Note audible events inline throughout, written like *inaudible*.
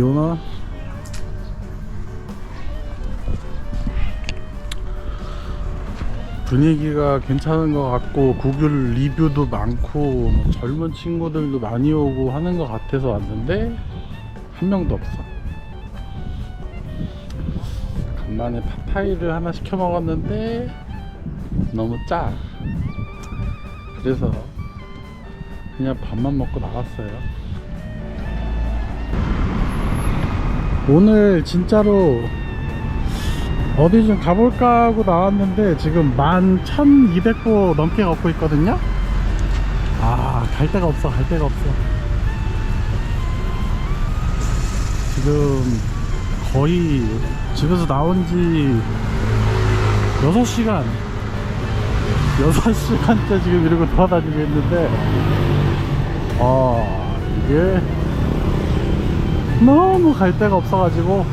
비 오나? 분위기가 괜찮은 것 같고 구글 리뷰도 많고 뭐 젊은 친구들도 많이 오고 하는 것 같아서 왔는데 한 명도 없어. 간만에 파파이를 하나 시켜 먹었는데 너무 짜. 그래서 그냥 밥만 먹고 나갔어요 오늘 진짜로 어디 좀 가볼까 하고 나왔는데 지금 11,200보 넘게 걷고 있거든요. 아 갈 데가 없어 갈 데가 없어. 지금 거의 집에서 나온 지 6시간 6시간째 지금 이러고 돌아다니고 있는데 아 이게 너무 갈 데가 없어가지고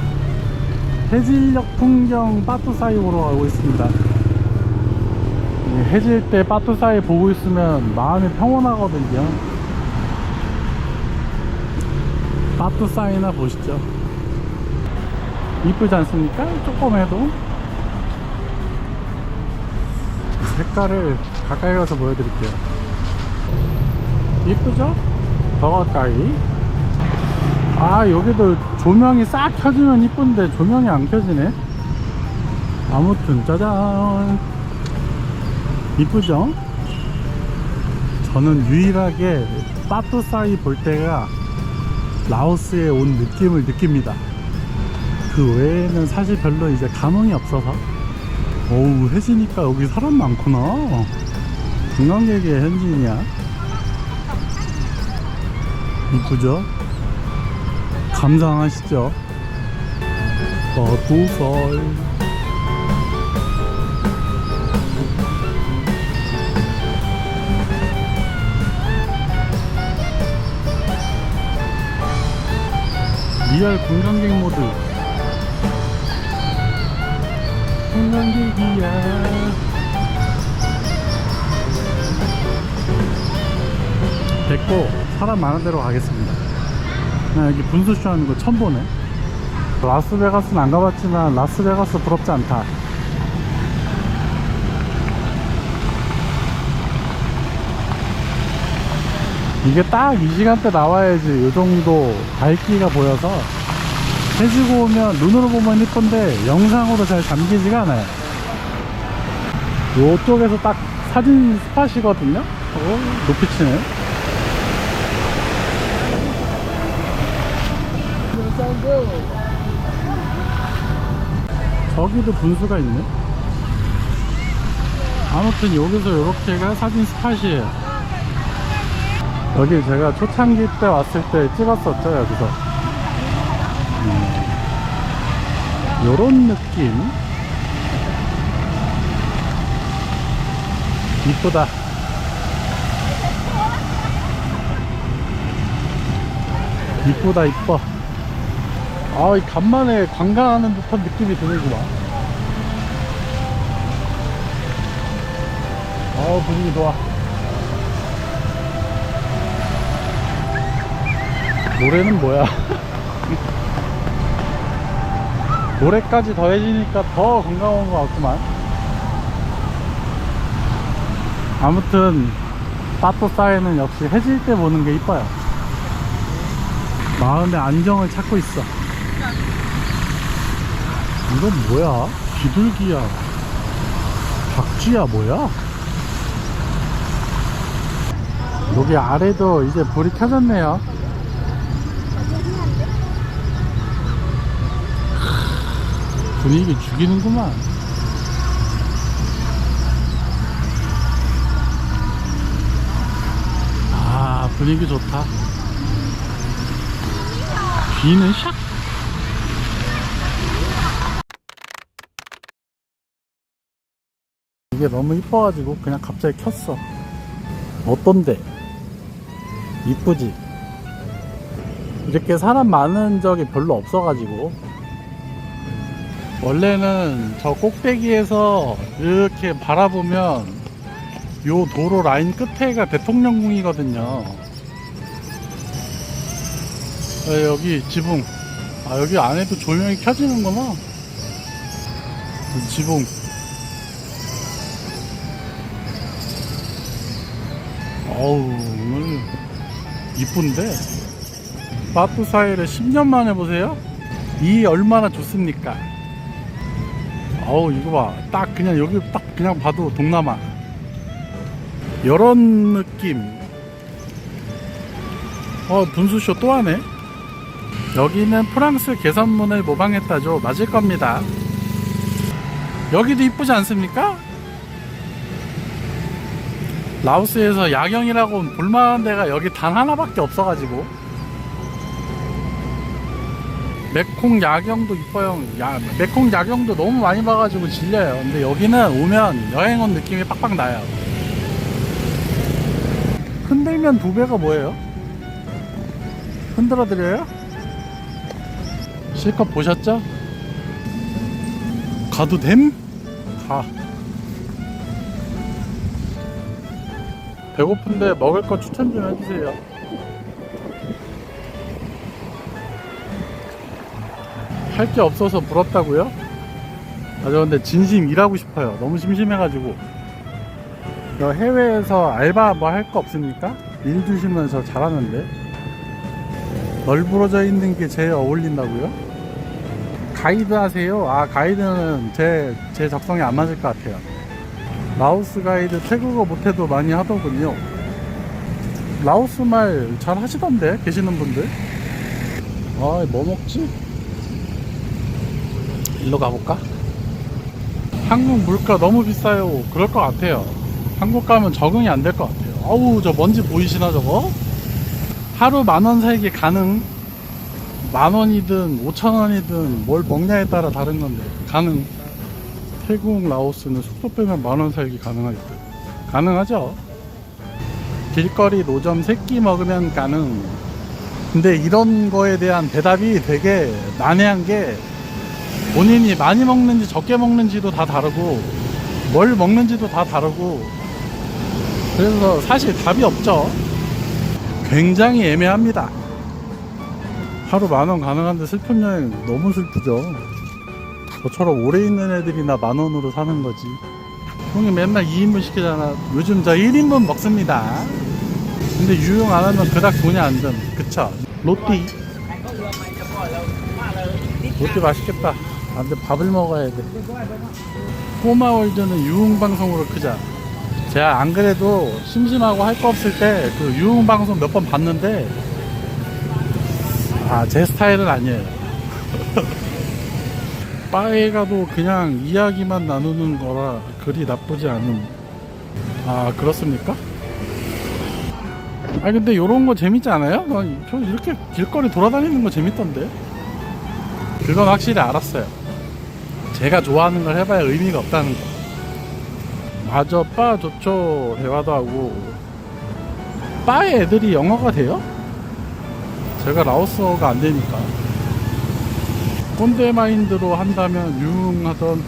해질녘 풍경 빠뚜사이로 가고 있습니다. 이 해질 때 빠뚜사이 보고 있으면 마음이 평온하거든요. 빠뚜사이나 보시죠. 이쁘지 않습니까? 조금 해도. 색깔을 가까이 가서 보여드릴게요. 이쁘죠? 더 가까이. 아 여기도 조명이 싹 켜지면 이쁜데 조명이 안 켜지네? 아무튼 짜잔. 이쁘죠? 저는 유일하게 빠뚜사이 볼 때가 라오스에 온 느낌을 느낍니다. 그 외에는 사실 별로 이제 감흥이 없어서. 어우 해지니까 여기 사람 많구나. 관광객의 현지인이야. 이쁘죠? 감상하시죠. 어두설. 리얼 관광객 모드 관광객이야 됐고 사람 많은 데로 가겠습니다 나 여기 분수쇼 하는 거 처음 보네. 라스베가스는 안 가봤지만 라스베가스 부럽지 않다. 이게 딱 이 시간대 나와야지 이 정도 밝기가 보여서. 해지고 오면 눈으로 보면 이쁜데 영상으로 잘 담기지가 않아요. 요쪽에서 딱 사진 스팟이거든요? 어, 높이 치네 저기도 분수가 있네. 아무튼 여기서 이렇게가 사진 스팟이에요. 여기 제가 초창기 때 왔을 때 찍었었죠, 여기서. 음, 요런 느낌. 이쁘다. 이쁘다, 이뻐. 아, 이 간만에 관광하는 듯한 느낌이 드는구나. 아, 분위기 좋아. 노래는 뭐야? *laughs* 노래까지 더해지니까 더 건강 온것 같구만. 아무튼, 빠또 사이는 역시 해질 때 보는 게 이뻐요. 마음의 안정을 찾고 있어. 이건 뭐야? 비둘기야. 박쥐야 뭐야? 여기 아래도 이제 불이 켜졌네요. 분위기 죽이는구만. 아, 분위기 좋다. 비는 샥 이게 너무 이뻐가지고 그냥 갑자기 켰어. 어떤데? 이쁘지? 이렇게 사람 많은 적이 별로 없어가지고. 원래는 저 꼭대기에서 이렇게 바라보면 요 도로 라인 끝에가 대통령궁이거든요. 어, 여기 지붕. 아 여기 안에도 조명이 켜지는구나. 지붕 어우 오늘 이쁜데? 바투사이를 10년 만에 보세요? 이 얼마나 좋습니까? 어우 이거 봐. 딱 그냥 여기 딱 그냥 봐도 동남아. 이런 느낌. 어 분수쇼 또 하네. 여기는 프랑스 개선문을 모방했다죠. 맞을 겁니다. 여기도 이쁘지 않습니까? 라오스에서 야경이라고 볼만한 데가 여기 단 하나밖에 없어가지고 메콩 야경도 이뻐요 야, 메콩 야경도 너무 많이 봐가지고 질려요 근데 여기는 오면 여행 온 느낌이 빡빡 나요 흔들면 두 배가 뭐예요? 흔들어 드려요? 실컷 보셨죠? 가도 됨? 가 배고픈데 먹을 거 추천 좀 해주세요 할 게 없어서 부럽다고요? 아, 저 근데 진심 일하고 싶어요. 너무 심심해가지고. 저 해외에서 알바 뭐 할 거 없습니까? 일 주시면 저 잘하는데. 널브러져 있는 게 제일 어울린다고요? 가이드 하세요? 아, 가이드는 제, 제 적성에 안 맞을 것 같아요. 라오스 가이드 태국어 못해도 많이 하더군요. 라오스 말 잘 하시던데, 계시는 분들. 아, 뭐 먹지? 일로 가볼까? 한국 물가 너무 비싸요. 그럴 것 같아요. 한국 가면 적응이 안 될 것 같아요. 어우, 저 먼지 보이시나 저거? 하루 만 원 살기 가능? 만 원이든 오천 원이든 뭘 먹냐에 따라 다른 건데 가능. 태국, 라오스는 숙소 빼면 만원 살기 가능하겠다. 가능하죠? 길거리 노점 새끼 먹으면 가능. 근데 이런 거에 대한 대답이 되게 난해한 게 본인이 많이 먹는지 적게 먹는지도 다 다르고 뭘 먹는지도 다 다르고 그래서 사실 답이 없죠 굉장히 애매합니다 하루 만 원 가능한데 슬픈 여행 너무 슬프죠 저처럼 오래 있는 애들이나 만 원으로 사는 거지 형이 맨날 2인분 시키잖아 요즘 저 1인분 먹습니다 근데 유용 안 하면 그닥 돈이 안 든 그쵸 로띠 로띠 맛있겠다 아, 근데 밥을 먹어야 돼. 꼬마월드는 유흥방송으로 크자. 제가 안 그래도 심심하고 할 거 없을 때 그 유흥방송 몇 번 봤는데, 아, 제 스타일은 아니에요. *laughs* 바에 가도 그냥 이야기만 나누는 거라 그리 나쁘지 않은. 아, 그렇습니까? 아, 근데 요런 거 재밌지 않아요? 나저 이렇게 길거리 돌아다니는 거 재밌던데? 그건 확실히 알았어요. 제가 좋아하는 걸 해봐야 의미가 없다는 거. 맞아, 바 좋죠. 대화도 하고. 바에 애들이 영어가 돼요? 제가 라오스어가 안 되니까. 꼰대 마인드로 한다면 유흥하던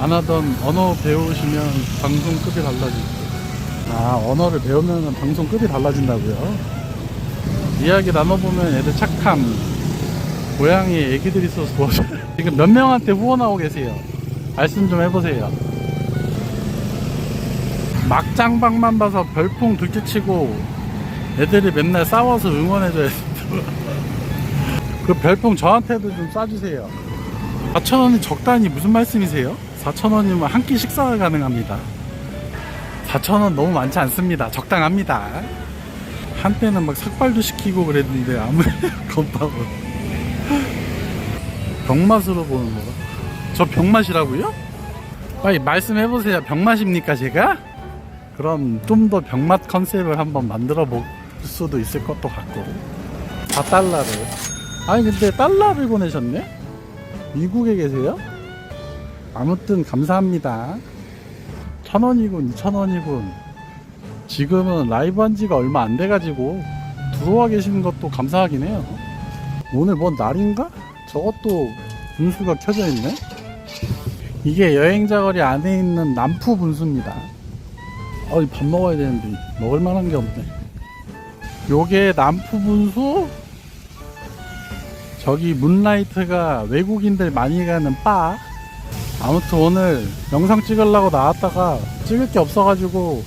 안 하던 언어 배우시면 방송급이 달라지죠. 아, 언어를 배우면 방송급이 달라진다고요? 이야기 나눠보면 애들 착함, 고양이 애기들이 있어서 도와줘요. *laughs* 지금 몇 명한테 후원하고 계세요. 말씀 좀 해보세요. 막장방만 봐서 별풍 둘째치고 애들이 맨날 싸워서 응원해줘야 돼. *laughs* 그 별풍 저한테도 좀 쏴주세요. 4천원이 적다니 무슨 말씀이세요? 4천원이면 한 끼 식사가 가능합니다. 4천원 너무 많지 않습니다. 적당합니다. 한때는 막 삭발도 시키고 그랬는데 아무 *laughs* 건빵을 병맛으로 보는 거가 저 병맛이라고요? 빨리 말씀해보세요 병맛입니까 제가? 그럼 좀 더 병맛 컨셉을 한번 만들어 볼 수도 있을 것도 같고 4달러를 아니 근데 달러를 보내셨네? 미국에 계세요? 아무튼 감사합니다 천원이군 이천원이군 지금은 라이브 한 지가 얼마 안 돼가지고 들어와 계시는 것도 감사하긴 해요 오늘 뭔 날인가? 저것도 분수가 켜져 있네. 이게 여행자 거리 안에 있는 남푸 분수입니다. 어, 밥 먹어야 되는데 먹을 만한 게 없네. 요게 남푸 분수. 저기 문라이트가 외국인들 많이 가는 바 아무튼 오늘 영상 찍으려고 나왔다가 찍을 게 없어가지고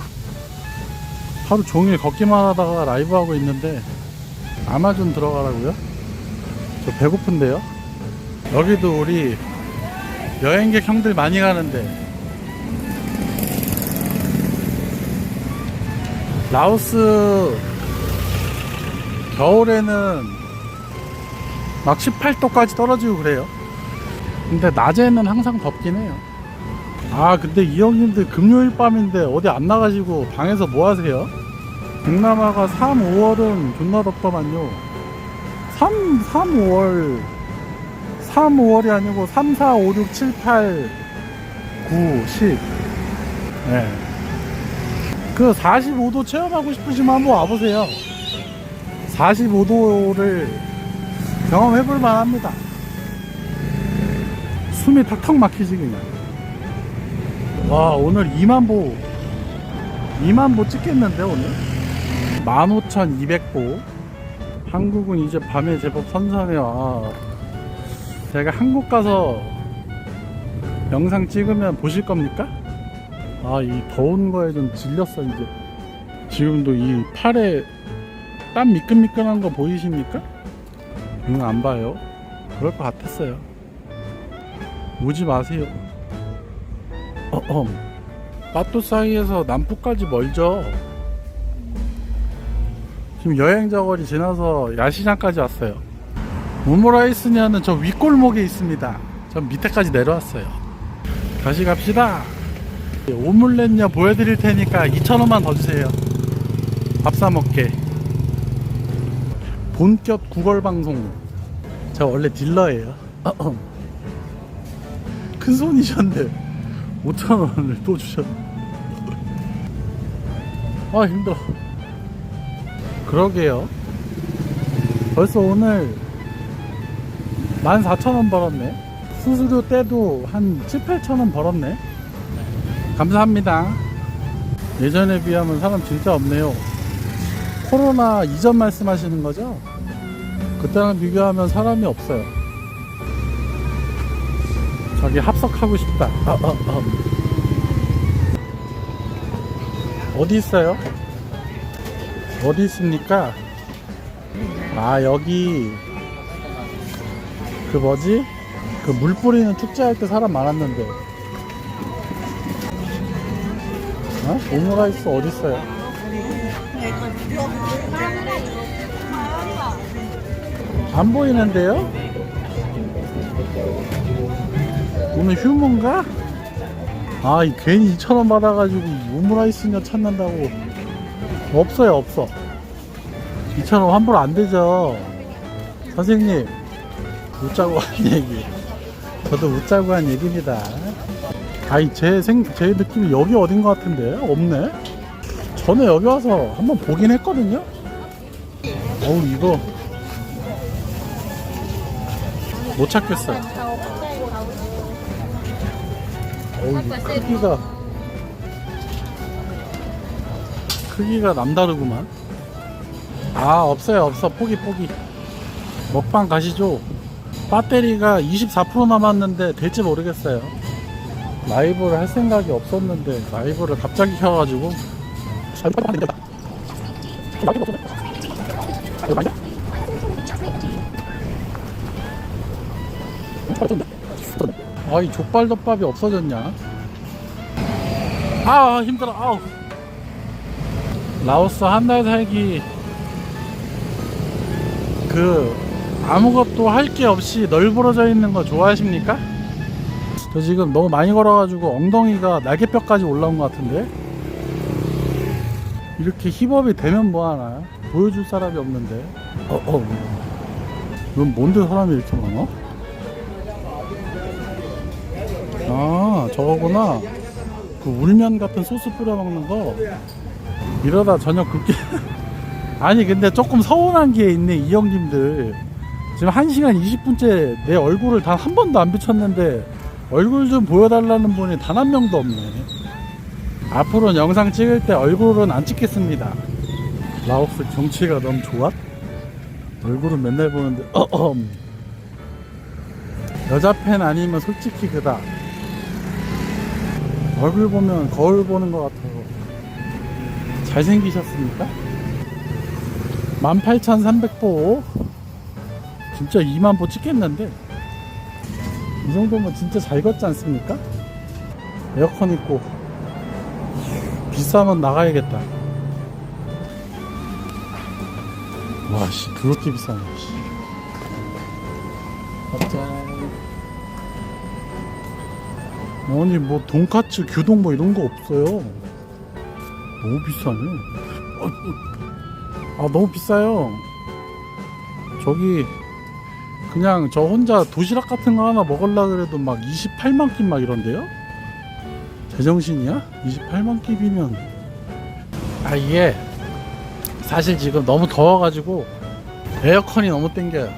하루 종일 걷기만 하다가 라이브 하고 있는데 아마존 들어가라고요? 저 배고픈데요? 여기도 우리 여행객 형들 많이 가는데 라오스 겨울에는 막 18도까지 떨어지고 그래요. 근데 낮에는 항상 덥긴 해요. 아, 근데 이 형님들 금요일 밤인데 어디 안 나가시고 방에서 뭐 하세요? 동남아가 3, 5월은 존나 덥더만요. 3, 3, 5월, 3, 5월이 아니고 3, 4, 5, 6, 7, 8, 9, 10. 네. 그 45도 체험하고 싶으시면 한번 와보세요. 45도를 경험해 볼 만합니다. 숨이 턱턱 막히지 그냥. 와 오늘 2만보 2만보 찍겠는데 오늘 15,200보 한국은 이제 밤에 제법 선선해요 아, 제가 한국 가서 영상 찍으면 보실 겁니까? 아 이 더운 거에 좀 질렸어 이제 지금도 이 팔에 땀 미끈미끈한 거 보이십니까? 응, 안 봐요. 그럴 것 같았어요. 오지 마세요. 어엄. 빠또 사이에서 남포까지 멀죠? 지금 여행자거리 지나서 야시장까지 왔어요. 오므라이스냐는 저 윗골목에 있습니다. 전 밑에까지 내려왔어요. 다시 갑시다. 오믈렛냐 보여드릴 테니까 2,000원만 더 주세요. 밥 사 먹게. 본격 구걸 방송. 저 원래 딜러예요. *clears throat* 큰 손이셨는데 5천 원을 또 주셨네. 아 힘들어. 그러게요. 벌써 오늘 14,000원 벌었네. 수수료 떼도 한 7, 8,000원 벌었네. 감사합니다. 예전에 비하면 사람 진짜 없네요. 코로나 이전 말씀하시는 거죠? 그때랑 비교하면 사람이 없어요. 저기 합석하고 싶다. 어, 어, 어. 어디 있어요? 어디 있습니까? 아, 여기, 그 뭐지? 그 물 뿌리는 축제할 때 사람 많았는데. 어? 오므라이스 어디 있어요? 안 보이는데요? 오늘 휴무인가? 아, 이 괜히 2,000원 받아가지고 오므라이스냐 찾는다고. 없어요, 없어. 2,000원 환불 안 되죠. 선생님, 웃자고 한 *laughs* 얘기. 저도 웃자고 한 얘기입니다. 아니, 제 생, 제 느낌이 여기 어딘 것 같은데? 없네? 전에 여기 와서 한번 보긴 했거든요? 어우, 이거. 못 찾겠어요. 어우, 이 크기가. 크기가 남다르구만. 아, 없어요, 없어. 포기, 포기. 먹방 가시죠. 배터리가 24% 남았는데 될지 모르겠어요. 라이브를 할 생각이 없었는데 라이브를 갑자기 켜가지고 아 이 족발덮밥이 없어졌냐? 아 힘들어. 아우. 라오스 한 달 살기. 그 아무것도 할 게 없이 널브러져 있는 거 좋아하십니까? 저 지금 너무 많이 걸어가지고 엉덩이가 날개뼈까지 올라온 것 같은데? 이렇게 힙업이 되면 뭐하나? 보여줄 사람이 없는데? 어, 어. 이건 뭔데 사람이 이렇게 많아? 저거구나. 그 울면 같은 소스 뿌려 먹는 거. 이러다 저녁 굶게 *laughs* 아니 근데 조금 서운한 게 있네 이 형님들. 지금 1시간 20분째 내 얼굴을 단 한 번도 안 비쳤는데 얼굴 좀 보여달라는 분이 단 한 명도 없네. 앞으로는 영상 찍을 때 얼굴은 안 찍겠습니다. 라오스 경치가 너무 좋아? 얼굴은 맨날 보는데 어엄 여자 팬 아니면 솔직히 그다. 얼굴 보면 거울 보는 것 같아요. 잘생기셨습니까? 18,300보. 진짜 2만 보 찍겠는데? 이 정도면 진짜 잘 걷지 않습니까? 에어컨 있고. 비싸면 나가야겠다. 와, 씨, 그렇게 비싸네, 씨. 짠. 아니 뭐 돈까츠 규동 뭐 이런 거 없어요. 너무 비싸네. 아, 아 너무 비싸요. 저기 그냥 저 혼자 도시락 같은 거 하나 먹을라 그래도 막 28만 끼 막 이런데요? 제정신이야? 28만 끼비면. 아 이게 사실 지금 너무 더워가지고 에어컨이 너무 땡겨요.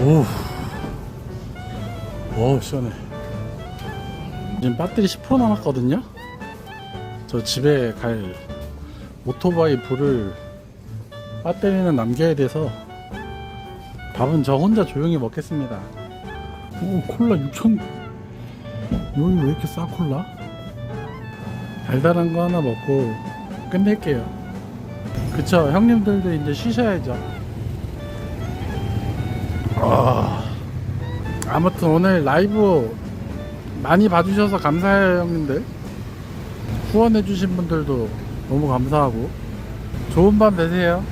오우 오 시원해. 지금 배터리 10% 남았거든요? 저 집에 갈 오토바이 불을 배터리는 남겨야 돼서 밥은 저 혼자 조용히 먹겠습니다. 오 콜라 6천 여기 왜 이렇게 싸 콜라? 달달한 거 하나 먹고 끝낼게요. 그쵸? 형님들도 이제 쉬셔야죠. 아 아무튼 오늘 라이브 많이 봐주셔서 감사해요 형님들. 후원해주신 분들도 너무 감사하고. 좋은 밤 되세요